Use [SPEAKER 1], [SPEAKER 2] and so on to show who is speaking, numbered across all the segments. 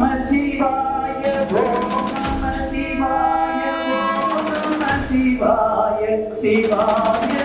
[SPEAKER 1] நம சிவாய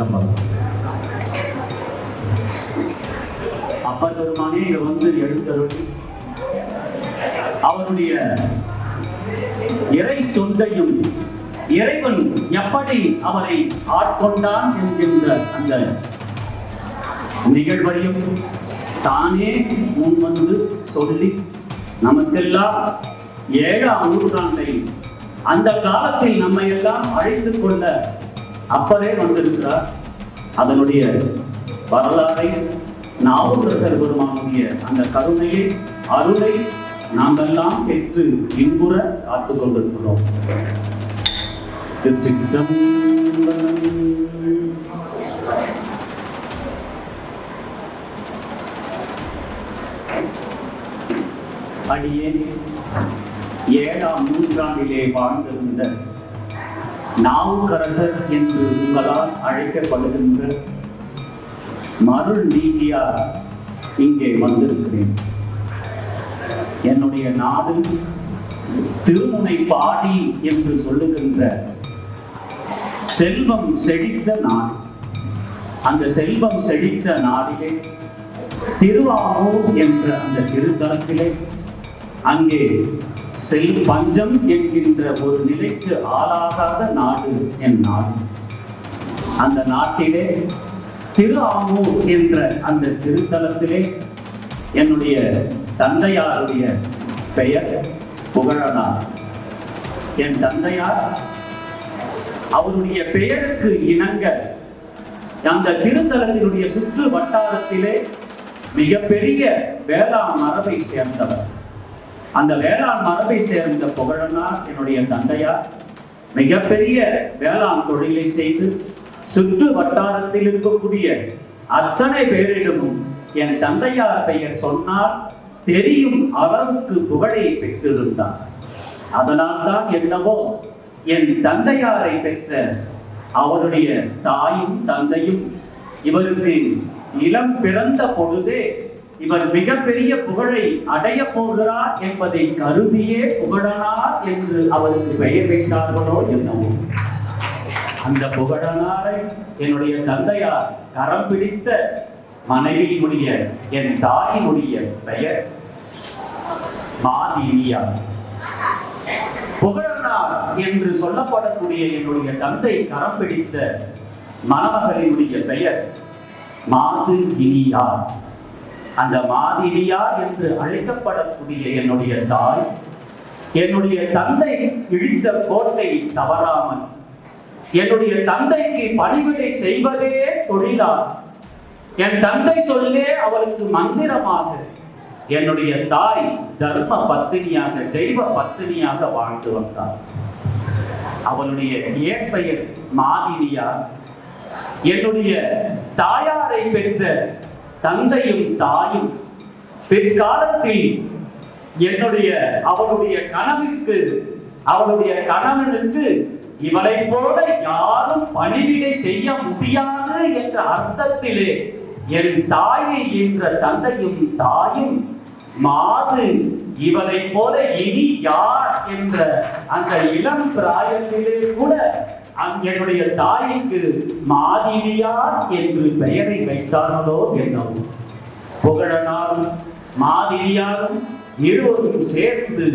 [SPEAKER 1] திருச்சிற்றம்பலம் அப்பா பெருமானே இங்க வந்து எழுந்தருளி அவருடைய இறை தொண்டையும் இறைவன் எப்படி அவரை ஆட்கொண்டான் என்கின்ற அந்த நிகழ்வையும் தானே முன் வந்து சொல்லி நமக்கெல்லாம் ஏழாம் நூற்றாண்டை அந்த காலத்தில் நம்மை எல்லாம் அழைத்து கொள்ள அப்பரே வந்திருக்கிறார். அதனுடைய வரலாறை நாவுக்கரசர் பெருமானுடைய அந்த கருணையை அருளை நாங்கெல்லாம் பெற்று இன்புற காத்துக் கொண்டிருக்கிறோம். அடியே ஏழாம் நூற்றாண்டிலே வாழ்ந்திருந்த நாவுக்கரசர் என்று உங்களால் அழைக்கப்படுகின்ற மருள் நீங்கியார் இங்கே வந்திருக்கிறேன். என்னுடைய நாடு திருமுனை பாடி என்று சொல்லுகின்ற செல்வம் செழித்த நாடு. அந்த செல்வம் செழித்த நாடிலே திருவாரூர் என்ற அந்த திருத்தலத்திலே அங்கே செல் பஞ்சம் என்கின்ற ஒரு நிலைக்கு ஆளாகாத நாடு என் நாடு அந்த நாட்டிலே திரு ஆமூர் என்ற அந்த திருத்தலத்திலே என்னுடைய தந்தையாருடைய பெயர் புகழனார். என் தந்தையார் அவருடைய பெயருக்கு இணங்க அந்த திருத்தலத்தினுடைய சுற்று வட்டாரத்திலே மிகப்பெரிய வேளாண் மரபை சேர்ந்தவர். அந்த வேளாண் மரபை சேர்ந்த புகழனார் என்னுடைய தந்தையார். மிகப்பெரிய வேளாண் தொழிலை செய்து சுற்று வட்டாரத்தில் இருக்கக்கூடிய அத்தனை பேரிடமும் என் தந்தையார் பெயர் சொன்னால் தெரியும் அளவுக்கு புகழை பெற்றிருந்தார் அதனால்தான் என்னவோ என் தந்தையாரை பெற்ற அவருடைய தாயும் தந்தையும் இவருக்கு இளம் பிறந்த பொழுதே இவர் மிகப்பெரிய புகழை அடைய போகிறார் என்பதை கருதியே புகழனார் என்று அவருக்கு பெயர் வைத்தார்களோ என்னவோ. அந்த புகழனாரை என்னுடைய தந்தையார் கரம் பிடித்த மனைவியினுடைய என் தாயினுடைய பெயர் மாதிரியா புகழனார் என்று சொல்லப்படக்கூடிய என்னுடைய தந்தை கரம் பிடித்த மணமகளினுடைய பெயர் மாது இனியார் அந்த மாதிரியார் என்று அழைக்கப்படக்கூடிய என்னுடைய தாய் என்னுடைய தந்தை இழித்த கோட்டை தவறாமல் என்னுடைய தந்தைக்கு பணிவிடை செய்வதே தொழிலார் என் தந்தை சொல்லே அவளுக்கு மந்திரமாக என்னுடைய தாய் தர்ம பத்தினியாக தெய்வ பத்தினியாக வாழ்ந்து வந்தார் அவளுடைய இயற்பெயர் மாதினியார் என்னுடைய தாயாரை பெற்ற தந்தையும் தாயும் பிற்காலத்தில் என்னுடைய அவளுடைய கனவுக்கு அவளுடைய கணவனுக்கு இவளை போல யாரும் பணிவிடை செய்ய முடியாது என்ற அர்த்தத்திலே என் தாயை என்ற தந்தையும் தாயும் மாது இவளை போல இனி யார் என்ற அந்த இளம் பிராயத்திலே கூட என்னுடைய தாய்க்கு மாதிரியார் என்று பெயரை வைத்தார்களோ என்னவோ. புகழனாரும் மாதினியாரும் இருவரும் சேர்ந்து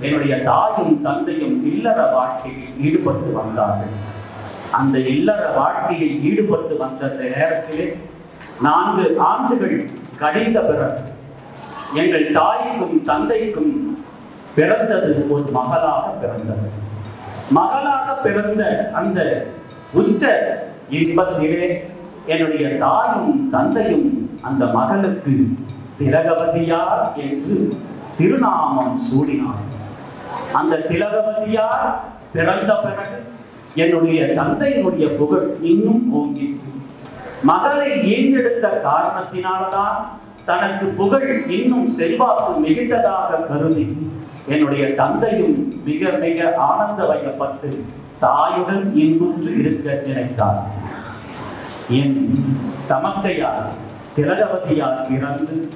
[SPEAKER 1] என்னுடைய தாயும் தந்தையும் இல்லற வாழ்க்கையில் ஈடுபட்டு வந்தார்கள். அந்த இல்லற வாழ்க்கையில் ஈடுபட்டு வந்த நேரத்திலே நான்கு ஆண்டுகள் கழிந்த பிறகு எங்கள் தாய்க்கும் தந்தைக்கும் பிறந்தது ஒரு மகளாக பிறந்தது. மகளாக பிறந்த அந்த உச்ச இன்பத்திலே என்னுடைய தாயும் தந்தையும் அந்த மகளுக்கு திலகவதியார் என்று திருநாமம் சூடினார். அந்த திலகவதியார் பிறந்த பிறகு என்னுடைய தந்தையினுடைய புகழ் இன்னும் ஓங்கிற்று. மகளை ஈண்டெடுத்த காரணத்தினால்தான் தனக்கு புகழ் இன்னும் செல்வாக்கு மிகுந்ததாக கருதி என்னுடைய தந்தையும் மிக மிக ஆனந்த வயப்பட்டு தாயுடன் இன்புற்று இருக்க நினைத்தார். என் தமக்கையார் திலகவதியார் இறந்து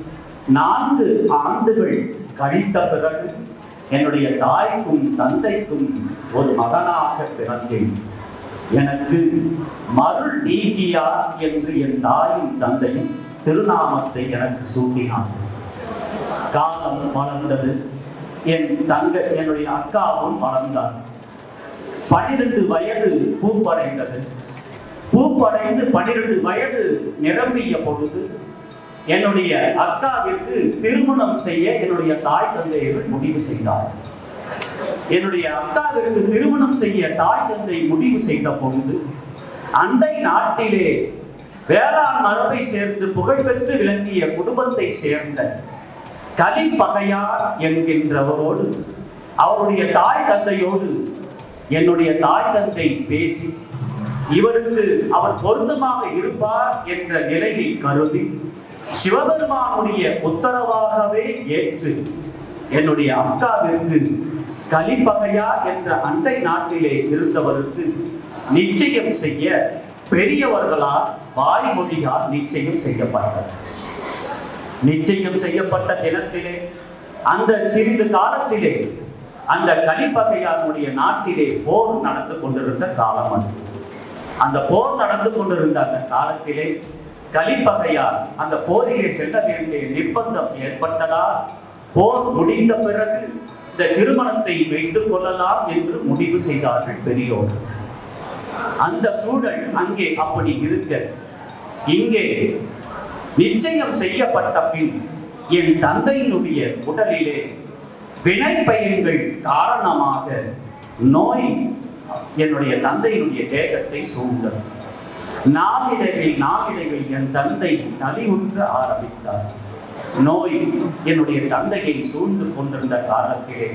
[SPEAKER 1] நான்கு ஆண்டுகள் கழித்த பிறகு என்னுடைய தாய்க்கும் தந்தைக்கும் ஒரு மகனாக பிறந்தேன். எனக்கு மருள் நீக்கியார் என்று என் தாயும் தந்தையும் திருநாமத்தை எனக்கு சூட்டினான். காலம் வளர்ந்தது என் தங்க என்னுடைய அக்காவும் வளர்ந்தார் பனிரெண்டு வயது பூப்படைந்தது. பூப்படைந்து பனிரெண்டு வயது நிரம்பிய பொழுது என்னுடைய அக்காவிற்கு திருமணம் செய்ய என்னுடைய தாய் தந்தையர்கள் முடிவு செய்தார். என்னுடைய அக்காவிற்கு திருமணம் செய்ய தாய் தந்தை முடிவு செய்த பொழுது அண்டை நாட்டிலே வேளாண் மரபை சேர்ந்து புகழ்பெற்று விளங்கிய குடும்பத்தை சேர்ந்த கலிப்பகையார் என்கின்றவரோடு அவருடைய தாய் தந்தையோடு என்னுடைய தாய் தந்தை பேசி இவருக்கு அவர் பொருத்தமாக இருப்பார் என்ற நிலையை கருதி சிவபெருமானுடைய உத்தரவாகவே ஏற்று என்னுடைய அக்காவிற்கு கலிப்பகையார் என்ற அண்டை நாட்டிலே இருந்தவருக்கு நிச்சயம் செய்ய பெரியவர்களால் வாய்மொழியால் நிச்சயம் செய்யப்பட்டது நிச்சயம் செய்யப்பட்ட தினத்திலே அந்த சிறிது காலத்திலே அந்த கலிப்பகையாருடைய நாட்டிலே போர் நடந்து கொண்டிருந்த காலம் அது. அந்த போர் நடந்து கொண்டிருந்த அந்த காலத்திலே கலிப்பகையார் அந்த போரிலே செல்ல வேண்டிய நிர்பந்தம் ஏற்பட்டதால் போர் முடிந்த பிறகு இந்த திருமணத்தை வைத்துக் கொள்ளலாம் என்று முடிவு செய்தார்கள் பெரியோர். அந்த சூழல் அங்கே அப்படி இருக்க. இங்கே நிச்சயம் செய்யப்பட்ட பின் என் தந்தையினுடைய உடலிலே வினைப்பயன்கள் காரணமாக நோய் என்னுடைய தந்தையினுடைய தேகத்தை சூழ்ந்தது. நாவிடைவில் நாவிடைவில் என் தந்தை நலிவுற்ற ஆரம்பித்தார். நோய் என்னுடைய தந்தையை சூழ்ந்து கொண்டிருந்த காலத்திலே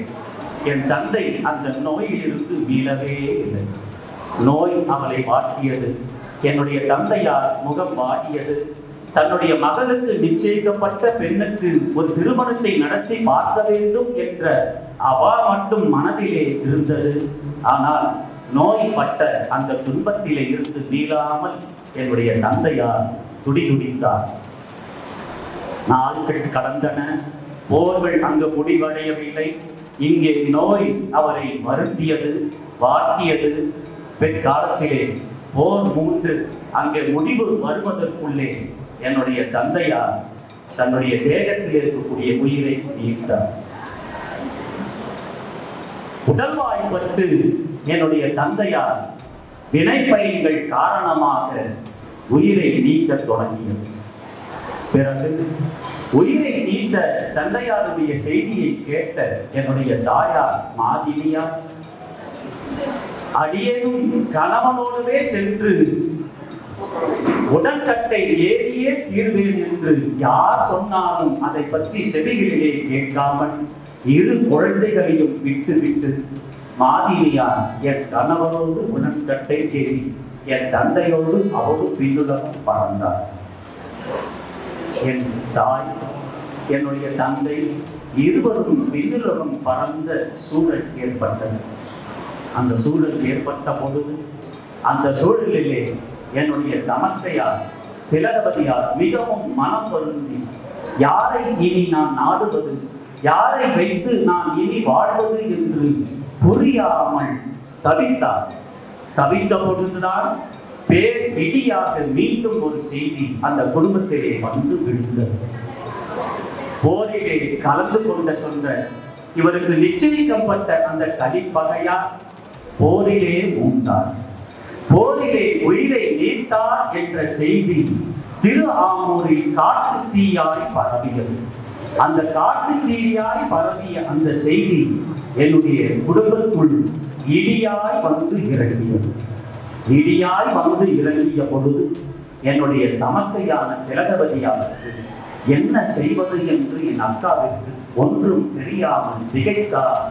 [SPEAKER 1] என் தந்தை அந்த நோயிலிருந்து மீளவே இல்லை. நோய் அவளை வாட்டியது என்னுடைய தந்தையார் முகம் வாடியது தன்னுடைய மகளுக்கு நிச்சயிக்கப்பட்ட பெண்ணுக்கு ஒரு திருமணத்தை நடத்தி பார்க்க வேண்டும் என்ற அவா மட்டும் மனதிலே இருந்தது. ஆனால் நோய்பட்ட அந்த துன்பத்திலே இருந்து மீளாமல் என்னுடைய தந்தையார் துடிதுடித்தார். நாட்கள் கடந்தன. போர்கள் அங்கு முடிவடையவில்லை. இங்கே நோய் அவரை வருத்தியது வாட்டியது. பிற்காலத்திலே போர் மூண்டு அங்கே முடிவு வருவதற்குள்ளே என்னுடைய தந்தையார் தன்னுடைய தேகத்தில் இருக்கக்கூடிய உயிரை நீர்த்தார் உடல்வாய்ப்பட்டு என்னுடைய தந்தையார் வினைப்பயன்கள் காரணமாக உயிரை நீக்கத் தொடங்கியது. பிறகு உயிரை நீத்த தந்தையாருடைய செய்தியை கேட்ட என்னுடைய தாயார் மாதினியார் அடியேனும் கணவனோடவே சென்று உடன்கட்டை ஏறியே தீர்வேன் என்று யார் சொன்னாலும் அதை பற்றி செவிகளிலே கேட்காமல் இரு குழந்தைகளையும் விட்டு விட்டு என் கணவனோடு உடன்கட்டை ஏறி என் தந்தையோடு அவரு பின்னுலகம் பறந்தார். என் தாய் என்னுடைய தந்தை இருவரும் விண்ணுலகம் பறந்த சூழல் ஏற்பட்டது. அந்த சூழல் ஏற்பட்ட பொழுது அந்த சூழலிலே என்னுடைய தமக்கையார் திலகபதியார் மிகவும் மனம் பொருந்தி யாரை இனி நான் நாடுவது? யாரை வைத்து நான் இனி வாழ்வது? என்று புரியாமல் தவித்தார். தவித்த பொழுதுதான் பேர் இடியாக மீண்டும் ஒரு செய்தி அந்த குடும்பத்திலே வந்து விழுந்தது. போரிலே கலந்து கொண்ட சொந்த இவருக்கு நிச்சயிக்கப்பட்ட அந்த கலிப்பகையார் போரிலே மூத்தார் போரிலே உயிரை நீத்தார் என்ற செய்தி திரு ஆமூரில் காட்டு தீயாய் பரவியது. அந்த காட்டு தீயாய் பரவிய அந்த செய்தி என்னுடைய குடும்பத்துள் இடியாய் வந்து இறங்கியது. இடியாய் வந்து இறங்கிய பொழுது என்னுடைய தமக்கையான திலகவதியாருக்கு என்ன செய்வது? என்று என் அக்காவிற்கு ஒன்றும் தெரியாமல் திகைத்தார்.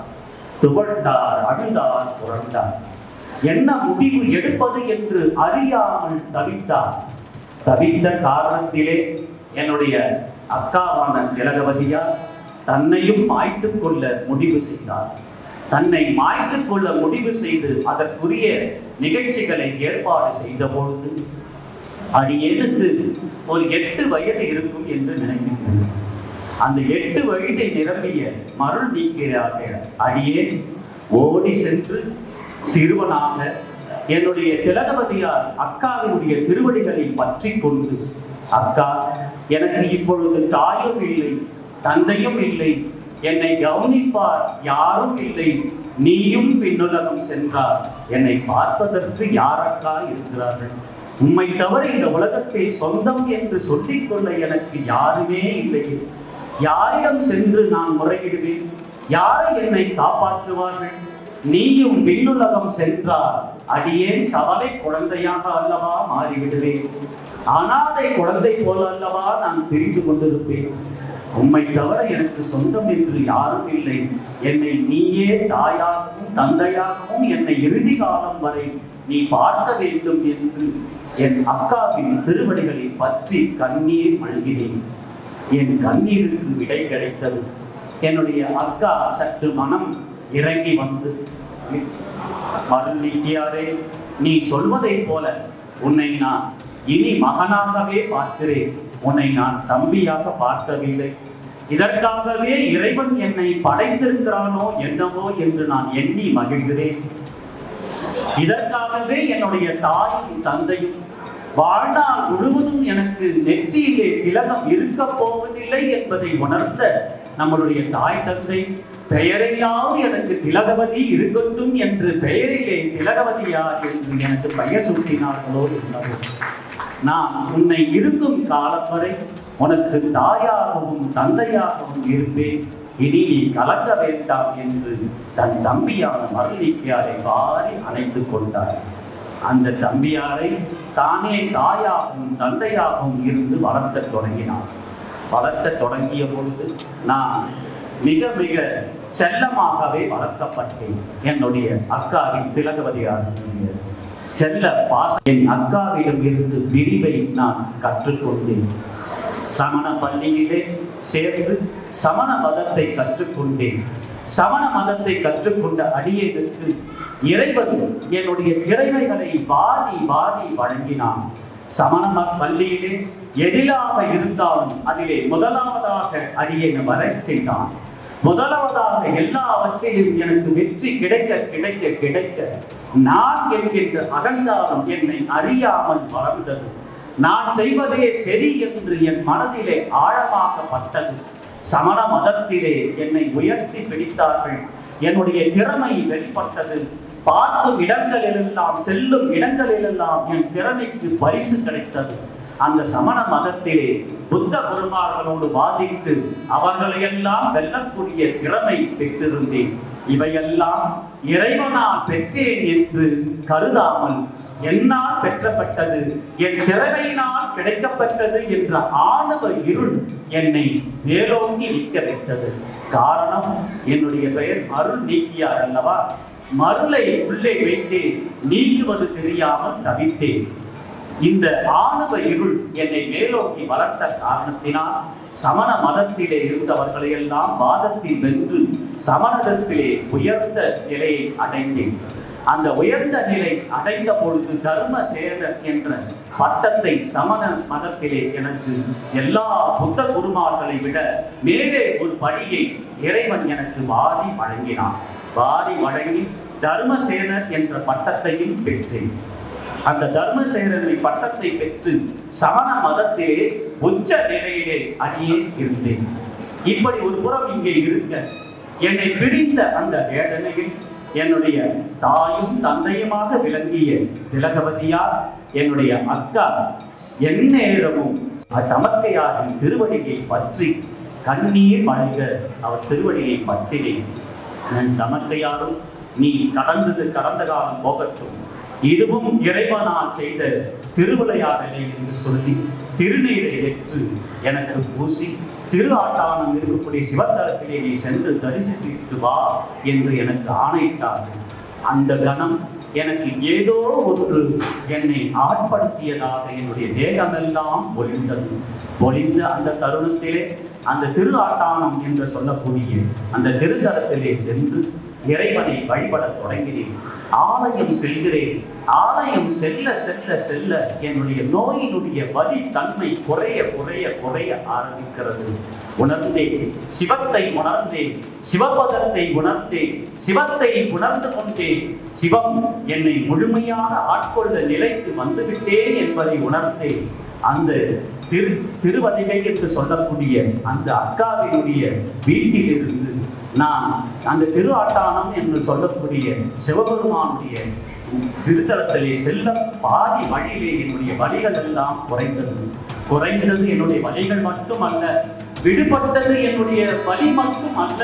[SPEAKER 1] துவண்டார் அழுதார் புரண்டார். என்ன முடிவு எடுப்பது என்று அறியாமல் தவித்தார். தவித்த காரணத்திலே என்னுடைய அக்காவான திலகவதியார் தன்னையும் மாய்த்துக் கொள்ள முடிவு செய்தார். தன்னை மாய்த்துக் கொள்ள முடிவு செய்து அதற்குரிய நிகழ்ச்சிகளை ஏற்பாடு செய்த பொழுது அடியேனுக்கு ஒரு எட்டு வயது இருக்கும் என்று நினைக்கும் அந்த எட்டு வயதை நிரம்பிய மருள் நீக்கிறார்கள் அடியேன் ஓடி சென்று சிறுவனாக என்னுடைய திலகவதியார் அக்காவினுடைய திருவடிகளை பற்றி கொண்டு அக்கா எனக்கு இப்பொழுது தாயும் இல்லை தந்தையும் இல்லை என்னை கவனிப்பார் யாரும் இல்லை நீயும் பின்னுலகம் சென்றார். என்னை பார்ப்பதற்கு யாரக்கா இருக்கிறார்கள்? உம்மை தவிர இந்த உலகத்தை சொந்தம் என்று சொல்லிக்கொள்ள எனக்கு யாருமே இல்லை யாரிடம் சென்று நான் முறையிடுவேன்? யாரை என்னை காப்பாற்றுவார்கள்? நீயும் விண்ணுலகம் சென்றால் அடியேன் சவலை குழந்தையாக அல்லவா மாறிவிடுவேன். அனாதை குழந்தை போல அல்லவா நான் தெரிந்து கொண்டிருப்பேன். உம்மை தவிர எனக்கு சொந்தம் என்று யாரும் இல்லை. என்னை நீயே தாயாகவும் தந்தையாகவும் என்னை இறுதி காலம் வரை நீ பார்க்க வேண்டும் என்று என் அக்காவின் திருவடிகளை பற்றி கண்ணீர் மல்கினேன் என் கண்ணீருக்கு விடை கிடைத்தது. என்னுடைய அக்கா சற்று மனம் இறங்கி வந்து மருள் நீக்கியாரே நீ சொல்வதைப் போல உன்னை நான் இனி மகனாகவே பார்க்கிறேன். உன்னை நான் தம்பியாக பார்க்கவில்லை. இதற்காகவே இறைவன் என்னை படைத்திருக்கிறானோ என்னவோ என்று நான் எண்ணி மகிழ்கிறேன். இதற்காகவே என்னுடைய தாயும் தந்தையும் வாழ்நாள் முழுவதும் எனக்கு நெற்றியிலே திலகம் இருக்க போவதில்லை என்பதை உணர்ந்த நம்மளுடைய தாய் தந்தை பெயரையாவது எனக்கு திலகவதி இருக்கட்டும் என்று பெயரிலே திலகவதியார் என்று எனக்கு பெயர் சூட்டினார்களோ என்னவோ நான் உன்னை இருக்கும் காலம் வரை உனக்கு தாயாகவும் தந்தையாகவும் இருப்பேன். இனி நீ வேண்டாம் என்று தன் தம்பியான மருளிக்கியாரை வாரி அணைத்துக் கொண்டார். அந்த தம்பியாரை தானே தாயாகவும் தந்தையாகவும் இருந்து வளர்த்தத் தொடங்கினார். வளர்த்தத் தொடங்கிய பொழுது நான் மிக மிக செல்லமாகவே வளர்க்கப்பட்டேன். என்னுடைய அக்காவின் திலகவதியாருடைய செல்ல பாச என் அக்காவிடம் இருந்து பிரிவை நான் கற்றுக்கொண்டேன். சமண பள்ளியிலே சேர்ந்து சமண மதத்தை கற்றுக்கொண்டேன். சமண மதத்தை கற்றுக்கொண்ட அடியேனுக்கு இறைவன் என்னுடைய திறமைகளை வாரி வாரி வழங்கினான். சமண பள்ளியிலே எதிலாக இருந்தாலும் அதிலே முதலாவதாக அடியேன் வரச் செய்தான். முதலாவதாக எல்லாவற்றிலும் எனக்கு வெற்றி கிடைக்க கிடைக்க கிடைக்க நான் என்கின்ற அகங்காரம் என்னை அறியாமல் வளர்ந்தது நான் செய்வதே சரி என்று என் மனதிலே ஆழமாக பட்டது. சமண மதத்திலே என்னை உயர்த்தி பிடித்தார்கள். என்னுடைய திறமை வெளிப்பட்டது. பார்க்கும் இடங்களிலெல்லாம் செல்லும் இடங்களிலெல்லாம் என் திறமைக்கு பரிசு கிடைத்தது. அந்த சமண மதத்திலே புத்த குருமார்களோடு வாதிட்டு அவர்களையெல்லாம் வெல்லக்கூடிய திறமை பெற்றிருந்தேன். இவையெல்லாம் இறைவனால் பெற்றேன் என்று கருதாமல் என்னால் பெற்றப்பட்டது என் திறமையினால் கிடைக்கப்பட்டது என்ற ஆணவ இருள் என்னை மேலோங்கி நிற்க வைத்தது. காரணம் என்னுடைய பெயர் அருள் நீக்கியார் அல்லவா? மருளை உள்ளே வைத்தே நீக்குவது தெரியாமல் தவித்தேன். இந்த ஆணவ இருள் என்னை மேலோக்கி வளர்த்த காரணத்தினால் சமண மதத்திலே இருந்தவர்களை எல்லாம் வாதத்தில் வென்று சமணத்திலே உயர்ந்த நிலையை அடைந்தேன். அந்த உயர்ந்த நிலை அடைந்த பொழுது தர்ம தர்மசேனர் என்ற பட்டத்தை சமண மதத்திலே எனக்கு எல்லா புத்த குருமார்களை விட மேலே ஒரு படியை இறைவன் எனக்கு வாரி வழங்கினான். வாரி வழங்கி தர்மசேனர் என்ற பட்டத்தையும் பெற்றேன். அந்த தர்மசேனனை பட்டத்தை பெற்று சமண மதத்திலே உச்ச நிலையிலே அடியே இருந்தேன். இப்படி ஒரு புறம் இங்கே இருக்க என்னை பிரிந்த அந்த வேதனையில் என்னுடைய தாயும் தந்தையுமாக விளங்கிய திலகவதியார் என்னுடைய அக்கா எந்நேரமும் தமக்கையாரின் திருவடியை பற்றி கண்ணீர் மல்க அவர் திருவடியை பற்றினேன். என் தமக்கையாரும் நீ கடந்தது கடந்த காலம் போகட்டும். இதுவும் இறைவனால் செய்த திருவிளையாடலே என்று சொல்லி திருநீரை ஏற்று எனக்கு பூசி திரு ஆட்டானம் இருக்கக்கூடிய சிவத்தலத்திலே நீ சென்று தரிசித்து வா என்று எனக்கு ஆணையிட்டார்கள். அந்த கணம் எனக்கு ஏதோ ஒன்று என்னை ஆட்படுத்தியதாக என்னுடைய தேகமெல்லாம் ஒளிந்தது ஒளிந்த அந்த தருணத்திலே அந்த திரு ஆட்டானம் என்று சொல்லக்கூடிய அந்த திருத்தலத்திலே சென்று இறைவனை வழிபடத் தொடங்கினேன். ஆலயம் செல்கிறேன். ஆலயம் செல்ல செல்ல செல்ல என்னுடைய நோயினுடைய வலி தன்மை குறைய குறைய குறைய ஆரம்பிக்கிறது. உணர்ந்தேன் சிவத்தை உணர்ந்தேன் சிவபதத்தை உணர்ந்தேன் சிவத்தை உணர்ந்து கொண்டேன். சிவம் என்னை முழுமையாக ஆட்கொள்ள நிலைக்கு வந்துவிட்டேன் என்பதை உணர்ந்தேன். அந்த திரு திருவதிகை என்று சொல்லக்கூடிய அந்த அக்காவினுடைய வீட்டிலிருந்து நான் அந்த திரு ஆட்டானம் என்று சொல்லக்கூடிய சிவபெருமானுடைய திருத்தலத்திலே செல்ல பாதி வழியிலே என்னுடைய வழிகள் எல்லாம் குறைந்தது. குறைந்தது என்னுடைய வழிகள் மட்டுமல்ல விடுபட்டது என்னுடைய வழி மட்டும் அல்ல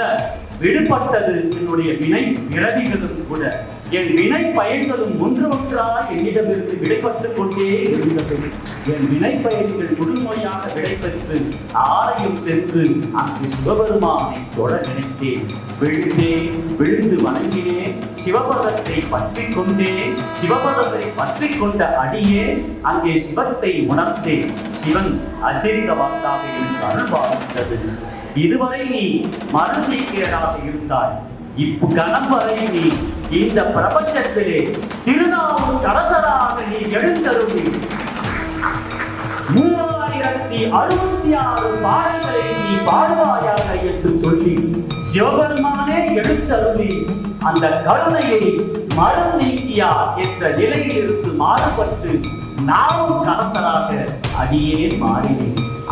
[SPEAKER 1] விடுபட்டது என்னுடைய வினை பிறவிகளும் கூட. என் வினை பயன்களும் ஒன்று ஒன்றாக என்னிடமிருந்து விடைபட்டுக் கொண்டே இருந்தது என் வினை பயன்கள் முழுமையாக விடைபெற்று ஆலயம் சென்று அங்கு சிவபெருமானை தொட நினைத்தேன். விழுந்தேன் விழுந்து வணங்கினேன் சிவபதத்தை பற்றி கொண்டே சிவபதத்தை பற்றி கொண்ட அடியே அங்கே சிவத்தை உணர்ந்தேன். சிவன் அசிரிந்த வாக்காக எனக்கு அருள்பார்த்தது இதுவரை நீ மறுநீக்கிறதாக இருந்தாய். இப்ப கணம் வரை நீ இந்த பிரபஞ்சத்திலே திருநாவும் அரசராக நீ எழுந்தருளி. மூவாயிரத்தி அறுபத்தி ஆறு பாடல்களை நீ பாடுவாயாக என்று சொல்லி சிவபெருமானே எழுந்தருளி. அந்த கருணையை மரம் நீக்கியார் என்ற நிலையிலிருந்து மாறுபட்டு நாமும் அரசராக அடியே மாறினேன்.